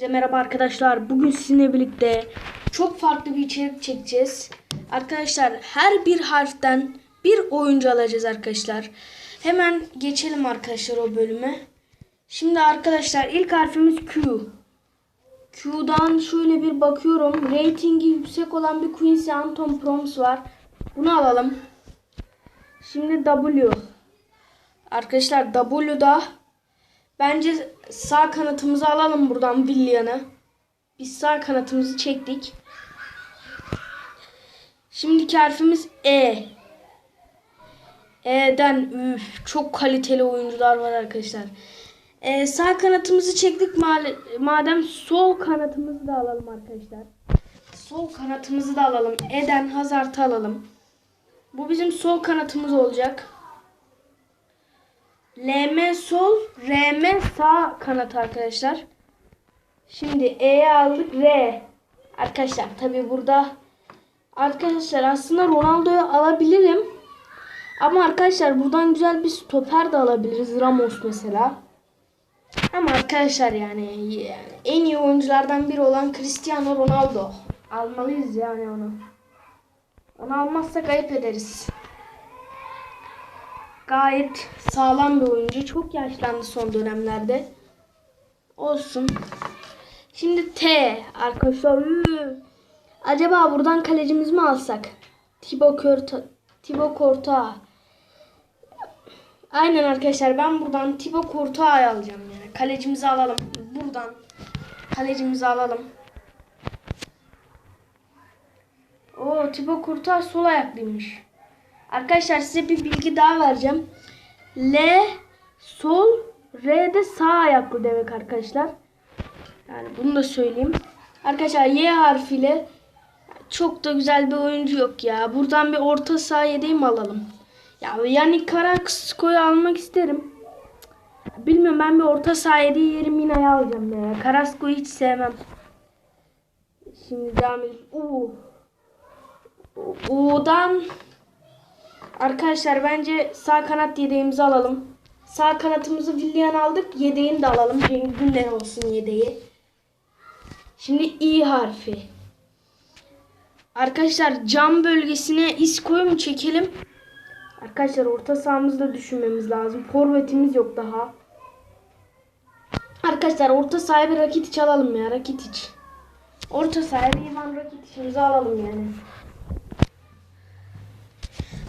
Herkese merhaba arkadaşlar. Bugün sizinle birlikte çok farklı bir içerik çekeceğiz. Arkadaşlar her bir harften bir oyuncu alacağız arkadaşlar. Hemen geçelim arkadaşlar o bölüme. Şimdi arkadaşlar ilk harfimiz Q. Q'dan şöyle bir bakıyorum. Ratingi yüksek olan bir Quincy Anton Proms var. Bunu alalım. Şimdi W. Arkadaşlar W'da Bence sağ kanatımızı alalım buradan Willian'ı. Biz sağ kanatımızı çektik. Şimdiki harfimiz E. E'den üf, çok kaliteli oyuncular var arkadaşlar. Ee, sağ kanatımızı çektik ma- madem sol kanatımızı da alalım arkadaşlar. Sol kanatımızı da alalım. Eden Hazard'ı alalım. Bu bizim sol kanatımız olacak. LM sol, RM sağ kanat arkadaşlar. Şimdi E'ye aldık R. Arkadaşlar tabi burada arkadaşlar aslında Ronaldo'yu alabilirim. Ama arkadaşlar buradan güzel bir stoper de alabiliriz. Ramos mesela. Ama arkadaşlar yani, yani en iyi oyunculardan biri olan Cristiano Ronaldo. Almalıyız yani onu. Onu almazsak ayıp ederiz gayet sağlam bir oyuncu. Çok yaşlandı son dönemlerde. Olsun. Şimdi T arkadaşlar. Acaba buradan kalecimiz mi alsak? Thibaut Courtois. Thibaut Courtois. Aynen arkadaşlar ben buradan Thibaut Courtois'ı alacağım yani. Kalecimizi alalım. Buradan kalecimizi alalım. Oo Thibaut Courtois sol ayaklıymış. Arkadaşlar size bir bilgi daha vereceğim. L sol, R de sağ ayaklı demek arkadaşlar. Yani bunu da söyleyeyim. Arkadaşlar Y harfiyle çok da güzel bir oyuncu yok ya. Buradan bir orta saha yedeği mi alalım? Ya yani Karaksko'yu almak isterim. Bilmiyorum ben bir orta saha yedeği yerim Mina'yı alacağım ya. Karasko'yu hiç sevmem. Şimdi devam edelim. Oo. O'dan Arkadaşlar bence sağ kanat yedeğimizi alalım. Sağ kanatımızı Willian aldık. Yedeğini de alalım. Ünder olsun yedeği. Şimdi İ harfi. Arkadaşlar cam bölgesine Isco'yu mu çekelim? Arkadaşlar orta sahamızda düşünmemiz lazım. Forvetimiz yok daha. Arkadaşlar orta sahaya bir Rakitic alalım ya. Rakitic. Orta sahaya bir Ivan Rakitic'imizi alalım yani.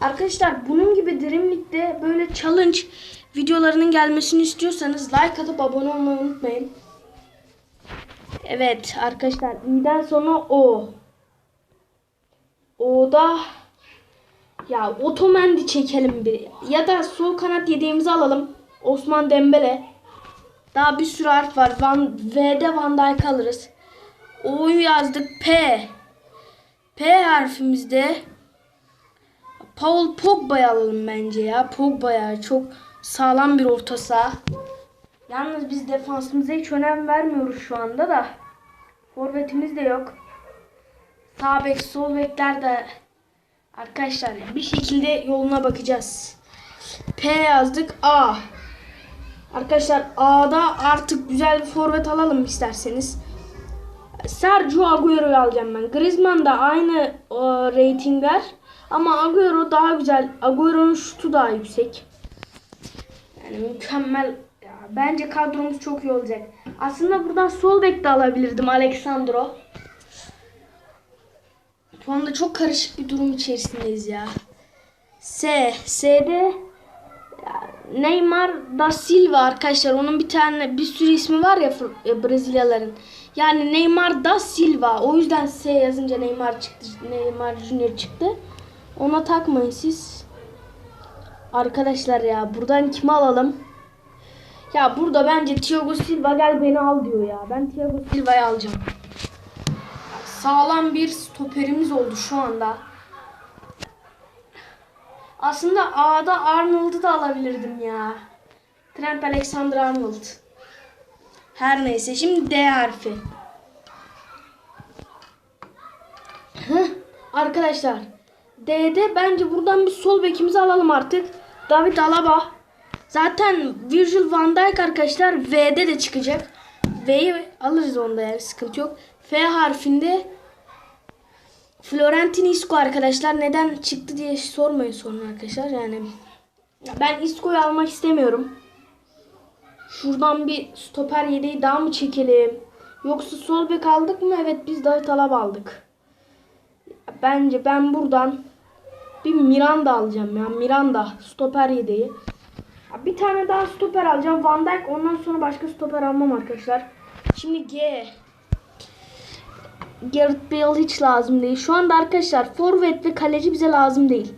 Arkadaşlar bunun gibi Dreamlik'te böyle challenge videolarının gelmesini istiyorsanız like atıp abone olmayı unutmayın. Evet arkadaşlar i'den sonra o. O'da ya Otomendi çekelim bir. Ya da sol kanat yediğimizi alalım. Osman Dembele. Daha bir sürü harf var. Van, V'de Van Dijk alırız. O'yu yazdık. P. P harfimizde Paul Pogba'yı alalım bence ya. Pogba'ya çok sağlam bir orta saha. Yalnız biz defansımıza hiç önem vermiyoruz şu anda da. Forvetimiz de yok. Sağ bek, sol bekler de arkadaşlar bir şekilde yoluna bakacağız. P yazdık. A. Arkadaşlar A'da artık güzel bir forvet alalım isterseniz. Sergio Agüero'yu alacağım ben. Griezmann da aynı o, ratingler. Ama Agüero daha güzel. Agüero'nun şutu daha yüksek. Yani mükemmel. Ya, bence kadromuz çok iyi olacak. Aslında buradan sol bek de alabilirdim Alexandro. Şu anda çok karışık bir durum içerisindeyiz ya. S. S'de Neymar da Silva arkadaşlar. Onun bir tane bir sürü ismi var ya Brezilyaların. Yani Neymar da Silva. O yüzden S yazınca Neymar çıktı. Neymar Junior çıktı. Ona takmayın siz. Arkadaşlar ya buradan kimi alalım? Ya burada bence Thiago Silva gel beni al diyor ya. Ben Thiago Silva'yı alacağım. Sağlam bir stoperimiz oldu şu anda. Aslında A'da Arnold'u da alabilirdim ya. Trent Alexander-Arnold. Her neyse şimdi D harfi. Heh, arkadaşlar D'de bence buradan bir sol bekimizi alalım artık. David Alaba. Zaten Virgil van Dijk arkadaşlar V'de de çıkacak. V'yi alırız onda yani sıkıntı yok. F harfinde Florentin Isco arkadaşlar neden çıktı diye sormayın sonra arkadaşlar yani ben Isco'yu almak istemiyorum. Şuradan bir stoper yedeği daha mı çekelim? Yoksa sol bek aldık mı? Evet biz David Alaba aldık. Bence ben buradan bir Miranda alacağım ya. Miranda stoper yedeği. Bir tane daha stoper alacağım. Van Dijk ondan sonra başka stoper almam arkadaşlar. Şimdi G. Gareth Bale hiç lazım değil. Şu anda arkadaşlar forvet ve kaleci bize lazım değil.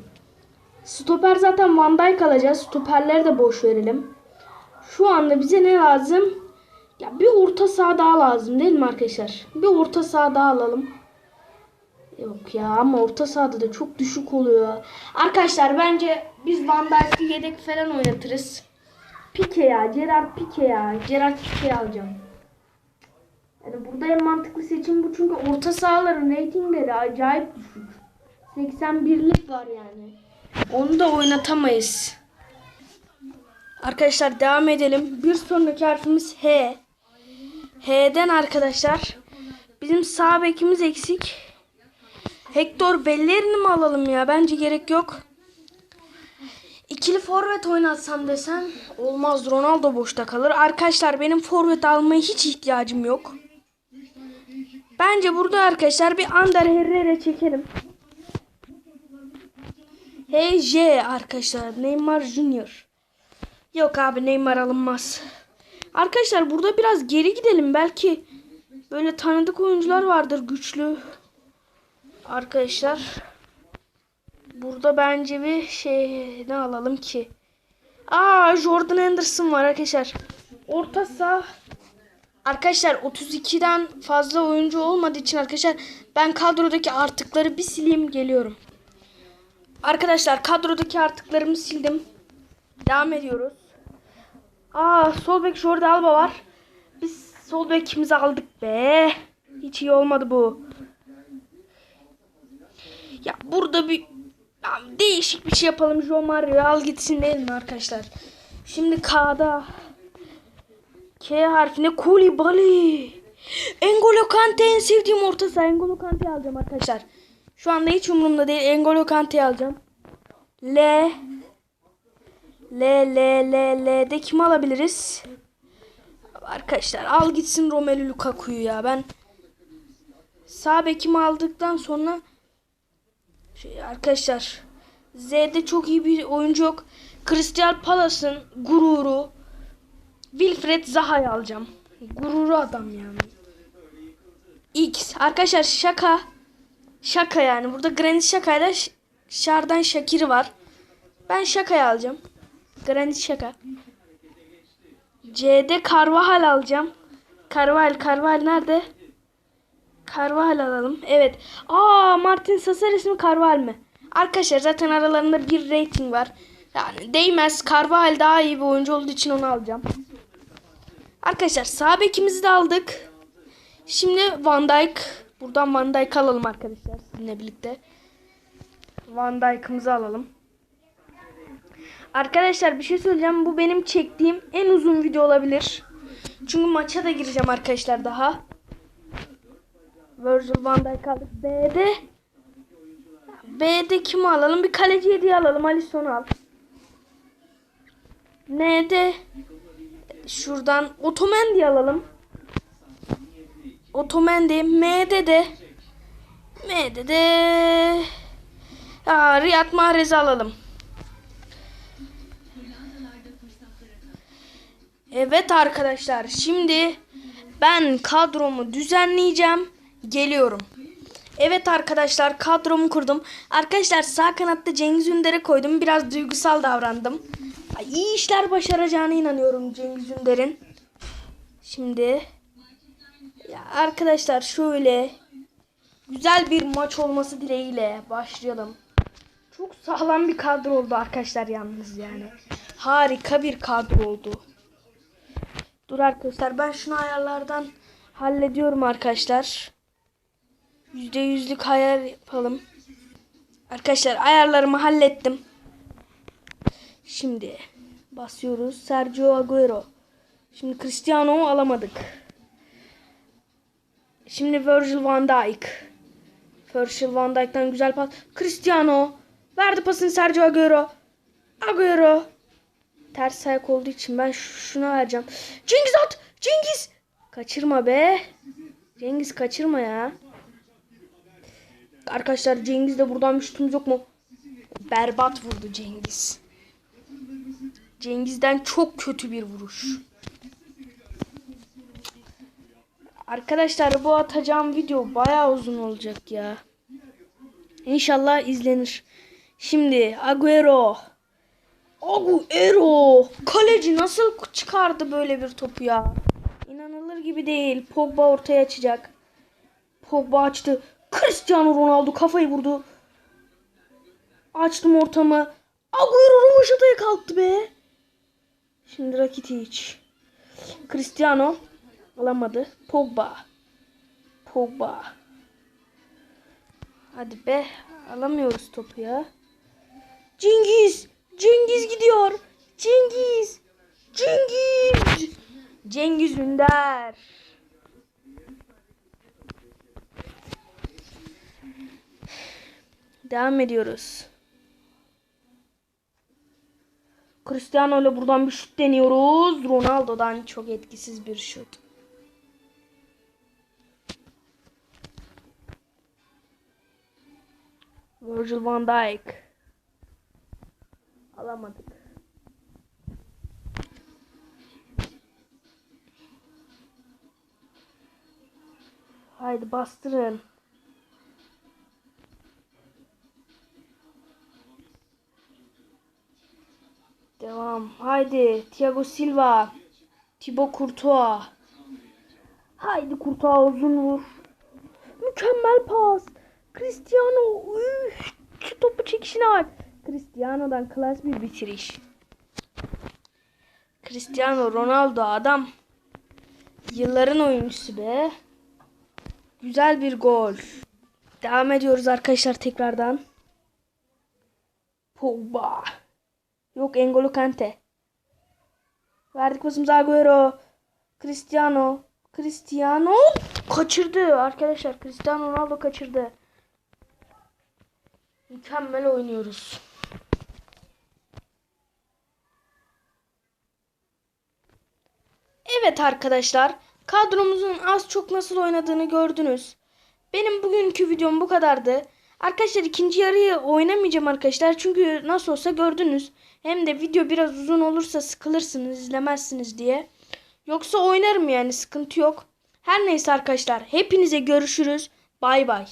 Stoper zaten Van Dijk alacağız. Stoperleri de boş verelim. Şu anda bize ne lazım? Ya bir orta saha daha lazım değil mi arkadaşlar? Bir orta saha daha alalım. Yok ya ama orta sahada da çok düşük oluyor. Arkadaşlar bence biz Van Dijk'ı yedek falan oynatırız. Pique ya. Gerard Pique ya. Gerard Pique'yi alacağım. Yani burada en mantıklı seçim bu çünkü orta sahaların reytingleri acayip düşük. 81'lik var yani. Onu da oynatamayız. Arkadaşlar devam edelim. Bir sonraki harfimiz H. H'den arkadaşlar bizim sağ bekimiz eksik. Hector Bellerini mi alalım ya? Bence gerek yok. İkili forvet oynatsam desem olmaz. Ronaldo boşta kalır. Arkadaşlar benim forvet almaya hiç ihtiyacım yok. Bence burada arkadaşlar bir Ander Herrera çekelim. HJ arkadaşlar Neymar Junior. Yok abi Neymar alınmaz. Arkadaşlar burada biraz geri gidelim. Belki böyle tanıdık oyuncular vardır güçlü. Arkadaşlar burada bence bir şey ne alalım ki? Aa Jordan Anderson var arkadaşlar. Orta saha Arkadaşlar 32'den fazla oyuncu olmadığı için arkadaşlar ben kadrodaki artıkları bir sileyim geliyorum. Arkadaşlar kadrodaki artıklarımı sildim. Devam ediyoruz. Aa sol bek Jordi Alba var. Biz sol bekimizi aldık be. Hiç iyi olmadı bu. Ya burada bir ya değişik bir şey yapalım. Jo Mario al gitsin değil mi arkadaşlar? Şimdi K'da K harfine Koulibaly. Engolo Kante en sevdiğim orta saha. Engolo Kante'yi alacağım arkadaşlar. Şu anda hiç umurumda değil. Engolo Kante'yi alacağım. L L L L L'de kim alabiliriz? Arkadaşlar al gitsin Romelu Lukaku'yu ya. Ben sağ bekimi aldıktan sonra şey arkadaşlar Z'de çok iyi bir oyuncu yok. Crystal Palace'ın gururu Wilfred Zaha'yı alacağım. Gururu adam yani. X. Arkadaşlar şaka. Şaka yani. Burada Granit Şaka'yla Şardan Şakir'i var. Ben Şaka'yı alacağım. Granit Şaka. C'de Carvajal alacağım. Carvajal, Carvajal nerede? Carvajal alalım. Evet. Aa Martin Sasares mi Carvajal mi? Arkadaşlar zaten aralarında bir rating var. Yani değmez. Carvajal daha iyi bir oyuncu olduğu için onu alacağım. Arkadaşlar sağ bekimizi de aldık. Şimdi Van Dijk. Buradan Van Dijk alalım arkadaşlar sizinle birlikte. Van Dijk'ımızı alalım. Arkadaşlar bir şey söyleyeceğim. Bu benim çektiğim en uzun video olabilir. Çünkü maça da gireceğim arkadaşlar daha. Virgil van Dijk aldık. B'de B'de kimi alalım? Bir kaleci hediye alalım. Alisson al. N'de şuradan Otomendi alalım. Otomendi. M'de de M'de de Aa, Riyad Mahrez'i alalım. Evet arkadaşlar şimdi ben kadromu düzenleyeceğim. Geliyorum. Evet arkadaşlar kadromu kurdum. Arkadaşlar sağ kanatta Cengiz Ünder'e koydum. Biraz duygusal davrandım. İyi işler başaracağına inanıyorum Cengiz Ünder'in. Şimdi ya arkadaşlar şöyle güzel bir maç olması dileğiyle başlayalım. Çok sağlam bir kadro oldu arkadaşlar yalnız yani. Harika bir kadro oldu. Dur arkadaşlar ben şunu ayarlardan hallediyorum arkadaşlar. Yüzde yüzlük ayar yapalım. Arkadaşlar ayarlarımı hallettim. Şimdi basıyoruz. Sergio Agüero. Şimdi Cristiano'yu alamadık. Şimdi Virgil van Dijk. Virgil van Dijk'ten güzel pas. Cristiano. Verdi pasını Sergio Agüero. Agüero. Ters ayak olduğu için ben şuna vereceğim. Cengiz at. Cengiz. Kaçırma be. Cengiz kaçırma ya. Arkadaşlar Cengiz de buradan bir yok mu? Berbat vurdu Cengiz. Cengiz'den çok kötü bir vuruş. Arkadaşlar bu atacağım video bayağı uzun olacak ya. İnşallah izlenir. Şimdi Agüero. Agüero. Kaleci nasıl çıkardı böyle bir topu ya? İnanılır gibi değil. Pogba ortaya açacak. Pogba açtı. Cristiano Ronaldo kafayı vurdu. Açtım ortamı. Agüero Rovaşata'ya kalktı be. Şimdi Rakitic. Cristiano alamadı. Pogba. Pogba. Hadi be. Alamıyoruz topu ya. Cengiz. Cengiz gidiyor. Cengiz. Cengiz. Cengiz Ünder. Devam ediyoruz. Cristiano ile buradan bir şut deniyoruz. Ronaldo'dan çok etkisiz bir şut. Virgil van Dijk. Alamadık. Haydi bastırın. Devam. Haydi. Thiago Silva. Thibaut Courtois. Haydi Courtois uzun vur. Mükemmel pas. Cristiano. Üf, şu topu çekişine bak. Cristiano'dan klas bir bitiriş. Cristiano Ronaldo adam. Yılların oyuncusu be. Güzel bir gol. Devam ediyoruz arkadaşlar tekrardan. Pogba. Yok Engolo Kante. Verdik pasımızı Agüero. Cristiano. Cristiano. Kaçırdı arkadaşlar. Cristiano Ronaldo kaçırdı. Mükemmel oynuyoruz. Evet arkadaşlar. Kadromuzun az çok nasıl oynadığını gördünüz. Benim bugünkü videom bu kadardı. Arkadaşlar ikinci yarıyı oynamayacağım arkadaşlar. Çünkü nasıl olsa gördünüz. Hem de video biraz uzun olursa sıkılırsınız izlemezsiniz diye. Yoksa oynarım yani sıkıntı yok. Her neyse arkadaşlar hepinize görüşürüz. Bay bay.